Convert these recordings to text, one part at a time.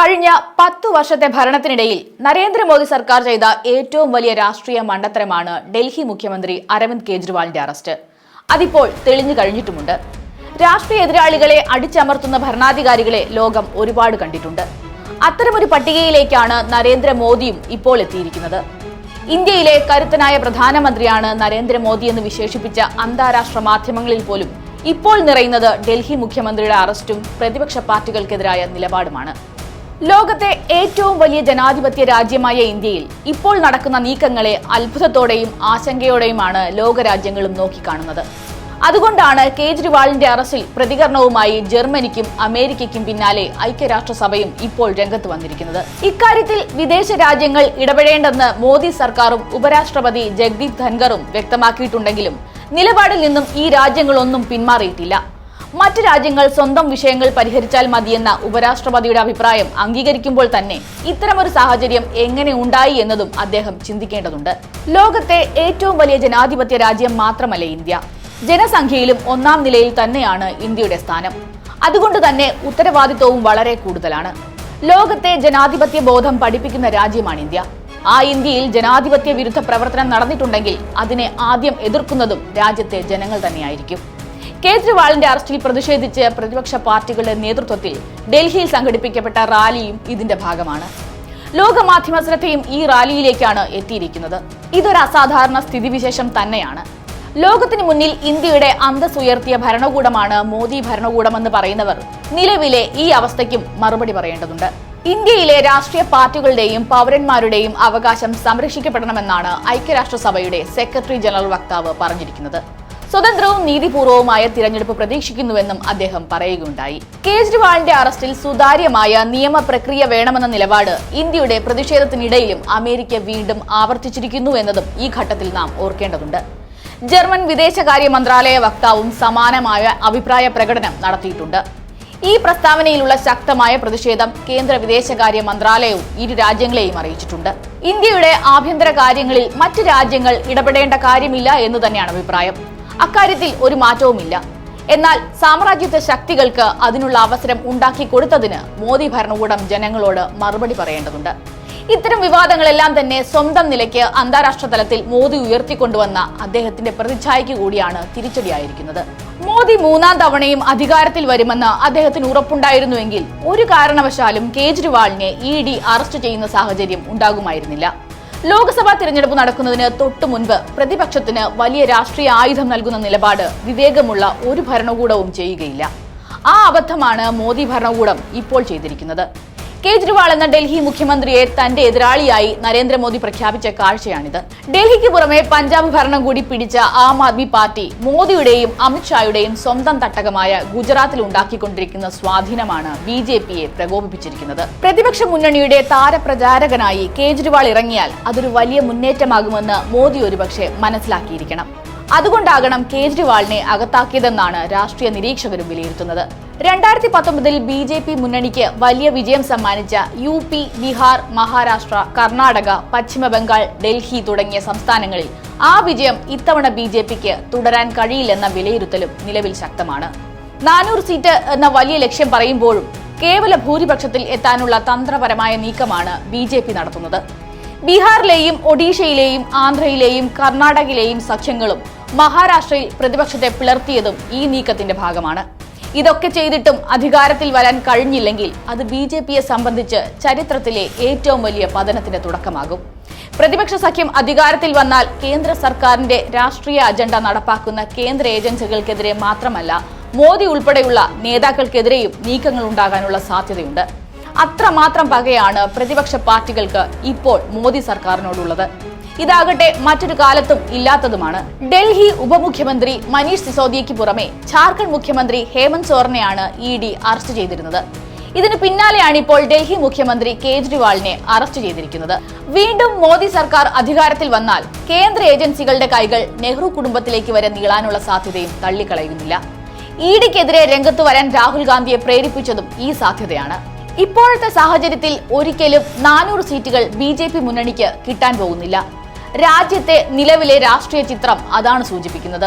കഴിഞ്ഞ പത്തു വർഷത്തെ ഭരണത്തിനിടയിൽ നരേന്ദ്രമോദി സർക്കാർ ചെയ്ത ഏറ്റവും വലിയ രാഷ്ട്രീയ മണ്ടത്തരമാണ് ഡൽഹി മുഖ്യമന്ത്രി അരവിന്ദ് കെജ്രിവാളിന്റെ അറസ്റ്റ്. അതിപ്പോൾ തെളിഞ്ഞു കഴിഞ്ഞിട്ടുമുണ്ട്. രാഷ്ട്രീയ എതിരാളികളെ അടിച്ചമർത്തുന്ന ഭരണാധികാരികളെ ലോകം ഒരുപാട് കണ്ടിട്ടുണ്ട്. അത്തരമൊരു പട്ടികയിലേക്കാണ് നരേന്ദ്രമോദിയും ഇപ്പോൾ എത്തിയിരിക്കുന്നത്. ഇന്ത്യയിലെ കരുത്തനായ പ്രധാനമന്ത്രിയാണ് നരേന്ദ്രമോദി എന്ന് വിശേഷിപ്പിച്ച അന്താരാഷ്ട്ര മാധ്യമങ്ങളിൽ പോലും ഇപ്പോൾ നിറയുന്നത് ഡൽഹി മുഖ്യമന്ത്രിയുടെ അറസ്റ്റും പ്രതിപക്ഷ പാർട്ടികൾക്കെതിരായ നിലപാടുമാണ്. ലോകത്തെ ഏറ്റവും വലിയ ജനാധിപത്യ രാജ്യമായ ഇന്ത്യയിൽ ഇപ്പോൾ നടക്കുന്ന നീക്കങ്ങളെ അത്ഭുതത്തോടെയും ആശങ്കയോടെയുമാണ് ലോകരാജ്യങ്ങളും നോക്കിക്കാണുന്നത്. അതുകൊണ്ടാണ് കേജ്രിവാളിന്റെ അറസ്റ്റിൽ പ്രതികരണവുമായി ജർമ്മനിക്കും അമേരിക്കയ്ക്കും പിന്നാലെ ഐക്യരാഷ്ട്രസഭയും ഇപ്പോൾ രംഗത്ത് വന്നിരിക്കുന്നത്. ഇക്കാര്യത്തിൽ വിദേശ രാജ്യങ്ങൾ ഇടപെടേണ്ടെന്ന് മോദി സർക്കാരും ഉപരാഷ്ട്രപതി ജഗ്ദീപ് ധൻഖറും വ്യക്തമാക്കിയിട്ടുണ്ടെങ്കിലും നിലപാടിൽ നിന്നും ഈ രാജ്യങ്ങളൊന്നും പിന്മാറിയിട്ടില്ല. മറ്റ് രാജ്യങ്ങൾ സ്വന്തം വിഷയങ്ങൾ പരിഹരിച്ചാൽ മതിയെന്ന ഉപരാഷ്ട്രപതിയുടെ അഭിപ്രായം അംഗീകരിക്കുമ്പോൾ തന്നെ ഇത്തരമൊരു സാഹചര്യം എങ്ങനെ ഉണ്ടായി എന്നതും അദ്ദേഹം ചിന്തിക്കേണ്ടതുണ്ട്. ലോകത്തെ ഏറ്റവും വലിയ ജനാധിപത്യ രാജ്യം മാത്രമല്ല ഇന്ത്യ. ജനസംഖ്യയിലും ഒന്നാം നിലയിൽ തന്നെയാണ് ഇന്ത്യയുടെ സ്ഥാനം. അതുകൊണ്ട് തന്നെ ഉത്തരവാദിത്വവും വളരെ കൂടുതലാണ്. ലോകത്തെ ജനാധിപത്യ ബോധം പഠിപ്പിക്കുന്ന രാജ്യമാണ് ഇന്ത്യ. ആ ഇന്ത്യയിൽ ജനാധിപത്യ വിരുദ്ധ പ്രവർത്തനം നടന്നിട്ടുണ്ടെങ്കിൽ അതിനെ ആദ്യം എതിർക്കുന്നതും രാജ്യത്തെ ജനങ്ങൾ തന്നെയായിരിക്കും. കേജ്രിവാളിന്റെ അറസ്റ്റിൽ പ്രതിഷേധിച്ച് പ്രതിപക്ഷ പാർട്ടികളുടെ നേതൃത്വത്തിൽ ഡൽഹിയിൽ സംഘടിപ്പിക്കപ്പെട്ട റാലിയും ഇതിന്റെ ഭാഗമാണ്. ലോകമാധ്യമ ശ്രദ്ധയും ഈ റാലിയിലേക്കാണ് എത്തിയിരിക്കുന്നത്. ഇതൊരു അസാധാരണ സ്ഥിതിവിശേഷം തന്നെയാണ്. ലോകത്തിന് മുന്നിൽ ഇന്ത്യയുടെ അന്തസ് ഉയർത്തിയ ഭരണകൂടമാണ് മോദി ഭരണകൂടമെന്ന് പറയുന്നവർ നിലവിലെ ഈ അവസ്ഥയ്ക്കും മറുപടി പറയേണ്ടതുണ്ട്. ഇന്ത്യയിലെ രാഷ്ട്രീയ പാർട്ടികളുടെയും പൗരന്മാരുടെയും അവകാശം സംരക്ഷിക്കപ്പെടണമെന്നാണ് ഐക്യരാഷ്ട്രസഭയുടെ സെക്രട്ടറി ജനറൽ വക്താവ് പറഞ്ഞിരിക്കുന്നത്. സ്വതന്ത്രവും നീതിപൂർവവുമായ തിരഞ്ഞെടുപ്പ് പ്രതീക്ഷിക്കുന്നുവെന്നും അദ്ദേഹം പറയുകയുണ്ടായി. കേജ്രിവാളിന്റെ അറസ്റ്റിൽ സുതാര്യമായ നിയമ പ്രക്രിയ വേണമെന്ന നിലപാട് ഇന്ത്യയുടെ പ്രതിഷേധത്തിനിടയിലും അമേരിക്ക വീണ്ടും ആവർത്തിച്ചിരിക്കുന്നു എന്നതും ഈ ഘട്ടത്തിൽ നാം ഓർക്കേണ്ടതുണ്ട്. ജർമ്മൻ വിദേശകാര്യ മന്ത്രാലയ വക്താവും സമാനമായ അഭിപ്രായ പ്രകടനം നടത്തിയിട്ടുണ്ട്. ഈ പ്രസ്താവനയിലുള്ള ശക്തമായ പ്രതിഷേധം കേന്ദ്ര വിദേശകാര്യ മന്ത്രാലയവും ഇരു രാജ്യങ്ങളെയും അറിയിച്ചിട്ടുണ്ട്. ഇന്ത്യയുടെ ആഭ്യന്തര കാര്യങ്ങളിൽ മറ്റ് രാജ്യങ്ങൾ ഇടപെടേണ്ട കാര്യമില്ല എന്ന് തന്നെയാണ് അഭിപ്രായം. അക്കാര്യത്തിൽ ഒരു മാറ്റവുമില്ല. എന്നാൽ സാമ്രാജ്യത്വ ശക്തികൾക്ക് അതിനുള്ള അവസരം ഉണ്ടാക്കി കൊടുത്തതിന് മോദി ഭരണകൂടം ജനങ്ങളോട് മറുപടി പറയേണ്ടതുണ്ട്. ഇത്തരം വിവാദങ്ങളെല്ലാം തന്നെ സ്വന്തം നിലയ്ക്ക് അന്താരാഷ്ട്ര തലത്തിൽ മോദി ഉയർത്തിക്കൊണ്ടുവന്ന അദ്ദേഹത്തിന്റെ പ്രതിച്ഛായയ്ക്ക് കൂടിയാണ് തിരിച്ചടിയായിരിക്കുന്നത്. മോദി മൂന്നാം തവണയും അധികാരത്തിൽ വരുമെന്ന് അദ്ദേഹത്തിന് ഉറപ്പുണ്ടായിരുന്നുവെങ്കിൽ ഒരു കാരണവശാലും കേജ്രിവാളിനെ ഇ ഡി അറസ്റ്റ് ചെയ്യുന്ന സാഹചര്യം ഉണ്ടാകുമായിരുന്നില്ല. ലോക്സഭാ തിരഞ്ഞെടുപ്പ് നടക്കുന്നതിന് തൊട്ടു മുൻപ് പ്രതിപക്ഷത്തിന് വലിയ രാഷ്ട്രീയ ആയുധം നൽകുന്ന നിലപാട് വിവേകമുള്ള ഒരു ഭരണകൂടവും ചെയ്യുകയില്ല. ആ അബദ്ധമാണ് മോദി ഭരണകൂടം ഇപ്പോൾ ചെയ്തിരിക്കുന്നത്. കേജ്രിവാൾ എന്ന ഡൽഹി മുഖ്യമന്ത്രിയെ തന്റെ എതിരാളിയായി നരേന്ദ്രമോദി പ്രഖ്യാപിച്ച കാഴ്ചയാണിത്. ഡൽഹിക്ക് പുറമെ പഞ്ചാബ് ഭരണം കൂടി പിടിച്ച ആം ആദ്മി പാർട്ടി മോദിയുടെയും അമിത്ഷായുടെയും സ്വന്തം തട്ടകമായ ഗുജറാത്തിൽ ഉണ്ടാക്കിക്കൊണ്ടിരിക്കുന്ന സ്വാധീനമാണ് ബി ജെ പിയെ പ്രകോപിപ്പിച്ചിരിക്കുന്നത്. പ്രതിപക്ഷ മുന്നണിയുടെ താരപ്രചാരകനായി കേജ്രിവാൾ ഇറങ്ങിയാൽ അതൊരു വലിയ മുന്നേറ്റമാകുമെന്ന് മോദി ഒരുപക്ഷെ മനസ്സിലാക്കിയിരിക്കണം. അതുകൊണ്ടാകണം കേജ്രിവാളിനെ അകത്താക്കിയതെന്നാണ് രാഷ്ട്രീയ നിരീക്ഷകരും വിലയിരുത്തുന്നത്. രണ്ടായിരത്തി പത്തൊമ്പതിൽ ബി ജെ പി മുന്നണിക്ക് വലിയ വിജയം സമ്മാനിച്ച യു പി ബീഹാർ മഹാരാഷ്ട്ര കർണാടക പശ്ചിമബംഗാൾ ഡൽഹി തുടങ്ങിയ സംസ്ഥാനങ്ങളിൽ ആ വിജയം ഇത്തവണ ബി ജെ പിക്ക് തുടരാൻ കഴിയില്ലെന്ന വിലയിരുത്തലും നിലവിൽ ശക്തമാണ്. നാനൂറ് സീറ്റ് എന്ന വലിയ ലക്ഷ്യം പറയുമ്പോഴും കേവല ഭൂരിപക്ഷത്തിൽ എത്താനുള്ള തന്ത്രപരമായ നീക്കമാണ് ബി ജെ പി നടത്തുന്നത്. ബീഹാറിലെയും ഒഡീഷയിലെയും ആന്ധ്രയിലെയും കർണാടകയിലെയും സഖ്യങ്ങളും മഹാരാഷ്ട്രയിൽ പ്രതിപക്ഷത്തെ പിളർത്തിയതും ഈ നീക്കത്തിന്റെ ഭാഗമാണ്. ഇതൊക്കെ ചെയ്തിട്ടും അധികാരത്തിൽ വരാൻ കഴിഞ്ഞില്ലെങ്കിൽ അത് ബി ജെ പിയെ സംബന്ധിച്ച് ചരിത്രത്തിലെ ഏറ്റവും വലിയ പതനത്തിന്റെ തുടക്കമാകും. പ്രതിപക്ഷ സഖ്യം അധികാരത്തിൽ വന്നാൽ കേന്ദ്ര സർക്കാരിന്റെ രാഷ്ട്രീയ അജണ്ട നടപ്പാക്കുന്ന കേന്ദ്ര ഏജൻസികൾക്കെതിരെ മാത്രമല്ല മോദി ഉൾപ്പെടെയുള്ള നേതാക്കൾക്കെതിരെയും നീക്കങ്ങൾ ഉണ്ടാകാനുള്ള സാധ്യതയുണ്ട്. അത്രമാത്രം പകയാണ് പ്രതിപക്ഷ പാർട്ടികൾക്ക് ഇപ്പോൾ മോദി സർക്കാരിനോടുള്ളത്. ഇതാകട്ടെ മറ്റൊരു കാലത്തും ഇല്ലാത്തതുമാണ്. ഡൽഹി ഉപമുഖ്യമന്ത്രി മനീഷ് സിസോദിയയ്ക്ക് പുറമെ ജാർഖണ്ഡ് മുഖ്യമന്ത്രി ഹേമന്ത് സോറനെയാണ് ഇ ഡി അറസ്റ്റ് ചെയ്തിരുന്നത്. ഇതിന് പിന്നാലെയാണ് ഇപ്പോൾ ഡൽഹി മുഖ്യമന്ത്രി കേജ്രിവാളിനെ അറസ്റ്റ് ചെയ്തിരിക്കുന്നത്. വീണ്ടും മോദി സർക്കാർ അധികാരത്തിൽ വന്നാൽ കേന്ദ്ര ഏജൻസികളുടെ കൈകൾ നെഹ്റു കുടുംബത്തിലേക്ക് വരെ നീളാനുള്ള സാധ്യതയും തള്ളിക്കളയുന്നില്ല. ഇ ഡിക്കെതിരെ രംഗത്ത് വരാൻ രാഹുൽ ഗാന്ധിയെ പ്രേരിപ്പിച്ചതും ഈ സാധ്യതയാണ്. ഇപ്പോഴത്തെ സാഹചര്യത്തിൽ ഒരിക്കലും നാനൂറ് സീറ്റുകൾ ബി മുന്നണിക്ക് കിട്ടാൻ പോകുന്നില്ല. രാജ്യത്തെ നിലവിലെ രാഷ്ട്രീയ ചിത്രം അതാണ് സൂചിപ്പിക്കുന്നത്.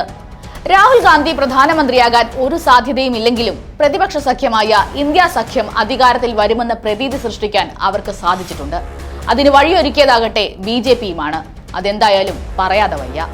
രാഹുൽ ഗാന്ധി പ്രധാനമന്ത്രിയാകാൻ ഒരു സാധ്യതയും ഇല്ലെങ്കിലും പ്രതിപക്ഷ സഖ്യമായ ഇന്ത്യ സഖ്യം അധികാരത്തിൽ വരുമെന്ന പ്രതീതി സൃഷ്ടിക്കാൻ അവർക്ക് സാധിച്ചിട്ടുണ്ട്. അതിന് വഴിയൊരുക്കിയതാകട്ടെ ബി ജെ പിയുമാണ്. അതെന്തായാലും പറയാതെ വയ്യ.